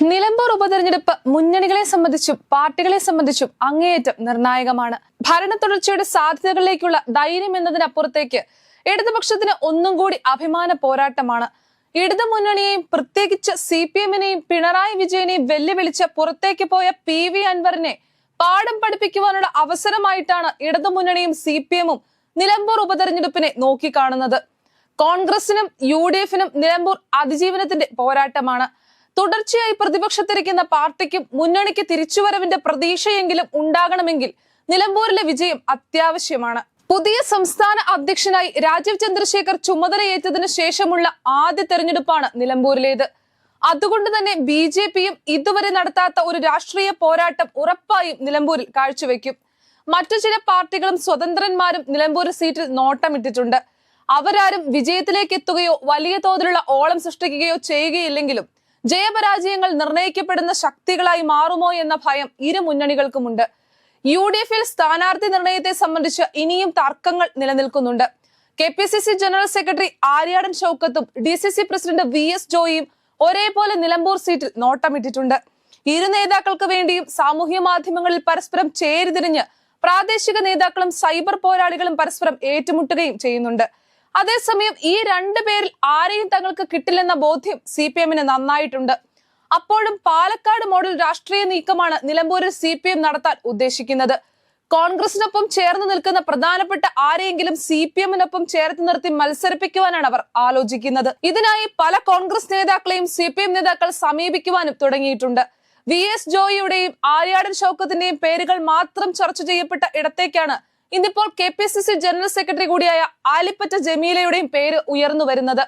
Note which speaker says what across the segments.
Speaker 1: നിലമ്പൂർ ഉപതെരഞ്ഞെടുപ്പ് മുന്നണികളെ സംബന്ധിച്ചും പാർട്ടികളെ സംബന്ധിച്ചും അങ്ങേയറ്റം നിർണായകമാണ്. ഭരണ തുടർച്ചയുടെ സാധ്യതകളിലേക്കുള്ള ധൈര്യം എന്നതിനപ്പുറത്തേക്ക് ഇടതുപക്ഷത്തിന് ഒന്നും കൂടി അഭിമാന പോരാട്ടമാണ്. ഇടതു മുന്നണിയെയും പ്രത്യേകിച്ച് സി പി എമ്മിനെയും പിണറായി വിജയനെയും വെല്ലുവിളിച്ച് പുറത്തേക്ക് പോയ പി വി അൻവറിനെ പാഠം പഠിപ്പിക്കുവാനുള്ള അവസരമായിട്ടാണ് ഇടതു മുന്നണിയും സി പി എമ്മും നിലമ്പൂർ ഉപതെരഞ്ഞെടുപ്പിനെ നോക്കിക്കാണുന്നത്. കോൺഗ്രസിനും യു ഡി എഫിനും നിലമ്പൂർ അതിജീവനത്തിന്റെ പോരാട്ടമാണ്. തുടർച്ചയായി പ്രതിപക്ഷത്തിരിക്കുന്ന പാർട്ടിക്കും മുന്നണിക്ക് തിരിച്ചുവരവിന്റെ പ്രതീക്ഷയെങ്കിലും ഉണ്ടാകണമെങ്കിൽ നിലമ്പൂരിലെ വിജയം അത്യാവശ്യമാണ്. പുതിയ സംസ്ഥാന അധ്യക്ഷനായി രാജീവ് ചന്ദ്രശേഖർ ചുമതലയേറ്റതിനു ശേഷമുള്ള ആദ്യ തെരഞ്ഞെടുപ്പാണ് നിലമ്പൂരിലേത്. അതുകൊണ്ട് തന്നെ ബി ജെ പിയും ഇതുവരെ നടത്താത്ത ഒരു രാഷ്ട്രീയ പോരാട്ടം ഉറപ്പായും നിലമ്പൂരിൽ കാഴ്ചവെക്കും. മറ്റു ചില പാർട്ടികളും സ്വതന്ത്രന്മാരും നിലമ്പൂർ സീറ്റിൽ നോട്ടമിട്ടിട്ടുണ്ട്. അവരാരും വിജയത്തിലേക്ക് എത്തുകയോ വലിയ തോതിലുള്ള ഓളം സൃഷ്ടിക്കുകയോ ചെയ്യുകയില്ലെങ്കിലും ജയപരാജയങ്ങൾ നിർണയിക്കപ്പെടുന്ന ശക്തികളായി മാറുമോ എന്ന ഭയം ഇരു മുന്നണികൾക്കുമുണ്ട്. യു ഡി എഫിൽ സ്ഥാനാർത്ഥി നിർണയത്തെ സംബന്ധിച്ച് ഇനിയും തർക്കങ്ങൾ നിലനിൽക്കുന്നുണ്ട്. K P C C general secretary Aryadan ഷൌക്കത്തും D C C president V S ജോയിയും ഒരേപോലെ നിലമ്പൂർ സീറ്റിൽ നോട്ടമിട്ടിട്ടുണ്ട്. ഇരു നേതാക്കൾക്ക് വേണ്ടിയും സാമൂഹ്യ മാധ്യമങ്ങളിൽ പരസ്പരം ചേരിതിരിഞ്ഞ് പ്രാദേശിക നേതാക്കളും സൈബർ പോരാളികളും പരസ്പരം ഏറ്റുമുട്ടുകയും ചെയ്യുന്നുണ്ട്. അതേസമയം ഈ രണ്ടു പേരിൽ ആരെയും തങ്ങൾക്ക് കിട്ടില്ലെന്ന ബോധ്യം സി പി എമ്മിന് നന്നായിട്ടുണ്ട്. അപ്പോഴും പാലക്കാട് മോഡൽ രാഷ്ട്രീയ നീക്കമാണ് നിലമ്പൂരിൽ സി പി എം നടത്താൻ ഉദ്ദേശിക്കുന്നത്. കോൺഗ്രസിനൊപ്പം ചേർന്ന് നിൽക്കുന്ന പ്രധാനപ്പെട്ട ആരെയെങ്കിലും സി പി എമ്മിനൊപ്പം ചേർത്ത് നിർത്തി മത്സരിപ്പിക്കുവാനാണ് അവർ ആലോചിക്കുന്നത്. ഇതിനായി പല കോൺഗ്രസ് നേതാക്കളെയും സി പി എം നേതാക്കൾ സമീപിക്കുവാനും തുടങ്ങിയിട്ടുണ്ട്. വി എസ് ജോയിയുടെയും ആര്യാടൻ ഷൌക്കത്തിന്റെയും പേരുകൾ മാത്രം ചർച്ച ചെയ്യപ്പെട്ട ഇടത്തേക്കാണ് ഇന്നിപ്പോൾ K P C C general secretary കൂടിയായ ആലിപ്പറ്റ ജമീലയുടെയും പേര് ഉയർന്നു വരുന്നത്.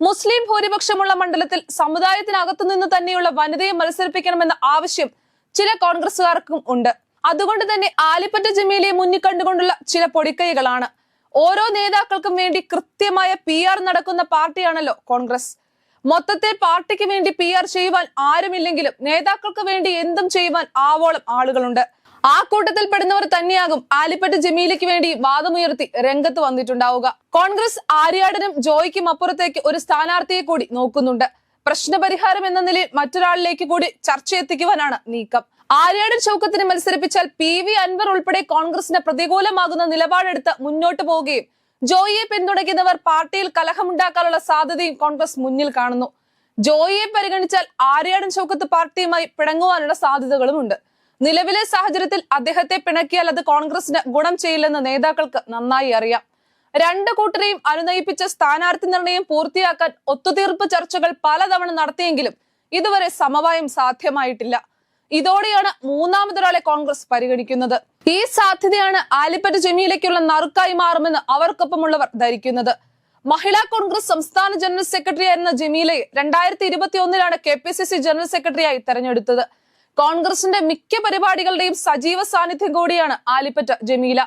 Speaker 1: മുസ്ലിം ഭൂരിപക്ഷമുള്ള മണ്ഡലത്തിൽ സമുദായത്തിനകത്തു നിന്ന് തന്നെയുള്ള വനിതയെ മത്സരിപ്പിക്കണമെന്ന ആവശ്യം ചില കോൺഗ്രസുകാർക്കും ഉണ്ട്. അതുകൊണ്ട് തന്നെ ആലിപ്പറ്റ ജമീലയെ മുന്നിൽ കണ്ടുകൊണ്ടുള്ള ചില പൊടിക്കൈകളാണ്. ഓരോ നേതാക്കൾക്കും വേണ്ടി കൃത്യമായ പി നടക്കുന്ന പാർട്ടിയാണല്ലോ കോൺഗ്രസ്. മൊത്തത്തെ പാർട്ടിക്ക് വേണ്ടി പി ആർ ചെയ്യുവാൻ ആരുമില്ലെങ്കിലും നേതാക്കൾക്ക് വേണ്ടി എന്തും ചെയ്യുവാൻ ആവോളം ആളുകളുണ്ട്. ആ കൂട്ടത്തിൽ പെടുന്നവർ തന്നെയാകും ആലിപ്പറ്റ ജമീലയ്ക്ക് വേണ്ടി വാദമുയർത്തി രംഗത്ത് വന്നിട്ടുണ്ടാവുക. കോൺഗ്രസ് ആര്യാടനും ജോയ്ക്കും അപ്പുറത്തേക്ക് ഒരു സ്ഥാനാർത്ഥിയെ കൂടി നോക്കുന്നുണ്ട്. പ്രശ്നപരിഹാരം എന്ന നിലയിൽ മറ്റൊരാളിലേക്ക് കൂടി ചർച്ച എത്തിക്കുവാനാണ് നീക്കം. ആര്യാടൻ ചൗക്കത്തിന് മത്സരിപ്പിച്ചാൽ പി വി അൻവർ ഉൾപ്പെടെ കോൺഗ്രസിന് പ്രതികൂലമാകുന്ന നിലപാടെടുത്ത് മുന്നോട്ട് പോവുകയും ജോയിയെ പിന്തുണയ്ക്കുന്നവർ പാർട്ടിയിൽ കലഹമുണ്ടാക്കാനുള്ള സാധ്യതയും കോൺഗ്രസ് മുന്നിൽ കാണുന്നു. ജോയിയെ പരിഗണിച്ചാൽ ആര്യാടൻ ചൗക്കത്ത് പാർട്ടിയുമായി പിണങ്ങുവാനുള്ള സാധ്യതകളുമുണ്ട്. നിലവിലെ സാഹചര്യത്തിൽ അദ്ദേഹത്തെ പിണക്കിയാൽ അത് കോൺഗ്രസിന് ഗുണം ചെയ്യില്ലെന്ന് നേതാക്കൾക്ക് നന്നായി അറിയാം. രണ്ട് കൂട്ടരെയും അനുനയിപ്പിച്ച സ്ഥാനാർത്ഥി നിർണയം പൂർത്തിയാക്കാൻ ഒത്തുതീർപ്പ് ചർച്ചകൾ പലതവണ നടത്തിയെങ്കിലും ഇതുവരെ സമവായം സാധ്യമായിട്ടില്ല. ഇതോടെയാണ് മൂന്നാമതൊരാളെ കോൺഗ്രസ് പരിഗണിക്കുന്നത്. ഈ സാധ്യതയാണ് ആലിപ്പറ്റ ജമീലയ്ക്കുള്ള നറുക്കായി മാറുമെന്ന് അവർക്കൊപ്പമുള്ളവർ ധരിക്കുന്നത്. മഹിളാ കോൺഗ്രസ് സംസ്ഥാന ജനറൽ സെക്രട്ടറി ആയിരുന്ന ജമീലയെ രണ്ടായിരത്തി ഇരുപത്തി ഒന്നിലാണ് K P C C general സെക്രട്ടറിയായി തെരഞ്ഞെടുത്തത്. കോൺഗ്രസിന്റെ മിക്ക പരിപാടികളുടെയും സജീവ സാന്നിധ്യം കൂടിയാണ് ആലിപ്പറ്റ ജമീല.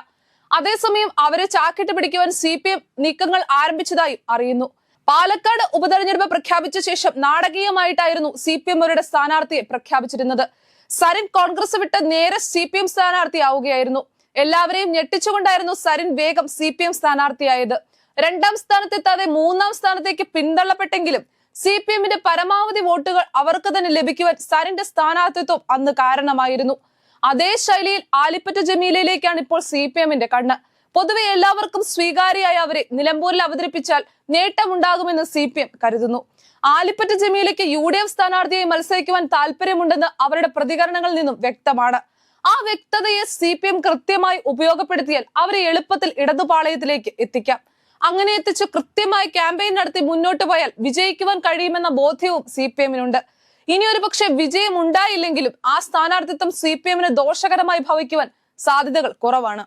Speaker 1: അതേസമയം അവരെ ചാക്കിട്ട് പിടിക്കുവാൻ സി പി എം നീക്കങ്ങൾ ആരംഭിച്ചതായും അറിയുന്നു. പാലക്കാട് ഉപതെരഞ്ഞെടുപ്പ് പ്രഖ്യാപിച്ച ശേഷം നാടകീയമായിട്ടായിരുന്നു സി പി എം അവരുടെ സ്ഥാനാർത്ഥിയെ പ്രഖ്യാപിച്ചിരുന്നത്. സരിൻ കോൺഗ്രസ് വിട്ട് നേരെ സി പി എം സ്ഥാനാർത്ഥിയാവുകയായിരുന്നു. എല്ലാവരെയും ഞെട്ടിച്ചുകൊണ്ടായിരുന്നു സരിൻ വേഗം സി പി എം സ്ഥാനാർത്ഥിയായത്. രണ്ടാം സ്ഥാനത്തെത്താതെ മൂന്നാം സ്ഥാനത്തേക്ക് പിന്തള്ളപ്പെട്ടെങ്കിലും സി പി എമ്മിന്റെ പരമാവധി വോട്ടുകൾ അവർക്ക് തന്നെ ലഭിക്കുവാൻ സരിന്റെ സ്ഥാനാർത്ഥിത്വം അന്ന് കാരണമായിരുന്നു. അതേ ശൈലിയിൽ ആലിപ്പറ്റ ജമീലയിലേക്കാണ് ഇപ്പോൾ സി പി എമ്മിന്റെ കണ്ണ്. പൊതുവെ എല്ലാവർക്കും സ്വീകാര്യമായ അവരെ നിലമ്പൂരിൽ അവതരിപ്പിച്ചാൽ നേട്ടമുണ്ടാകുമെന്ന് സി പി എം കരുതുന്നു. ആലിപ്പറ്റ ജമീലയ്ക്ക് യു ഡി എഫ് സ്ഥാനാർത്ഥിയായി മത്സരിക്കുവാൻ താല്പര്യമുണ്ടെന്ന് അവരുടെ പ്രതികരണങ്ങളിൽ നിന്നും വ്യക്തമാണ്. ആ വ്യക്തതയെ സി പി എം കൃത്യമായി ഉപയോഗപ്പെടുത്തിയാൽ അവരെ എളുപ്പത്തിൽ ഇടതുപാളയത്തിലേക്ക് എത്തിക്കാം. അങ്ങനെ എത്തിച്ച് കൃത്യമായി ക്യാമ്പയിൻ നടത്തി മുന്നോട്ട് പോയാൽ വിജയിക്കുവാൻ കഴിയുമെന്ന ബോധ്യവും സി പി എമ്മിനുണ്ട് ഇനി ഒരു പക്ഷേ വിജയം ഉണ്ടായില്ലെങ്കിലും ആ സ്ഥാനാർത്ഥിത്വം സി പി എമ്മിന് ദോഷകരമായി ഭവിക്കുവാൻ സാധ്യതകൾ കുറവാണ്.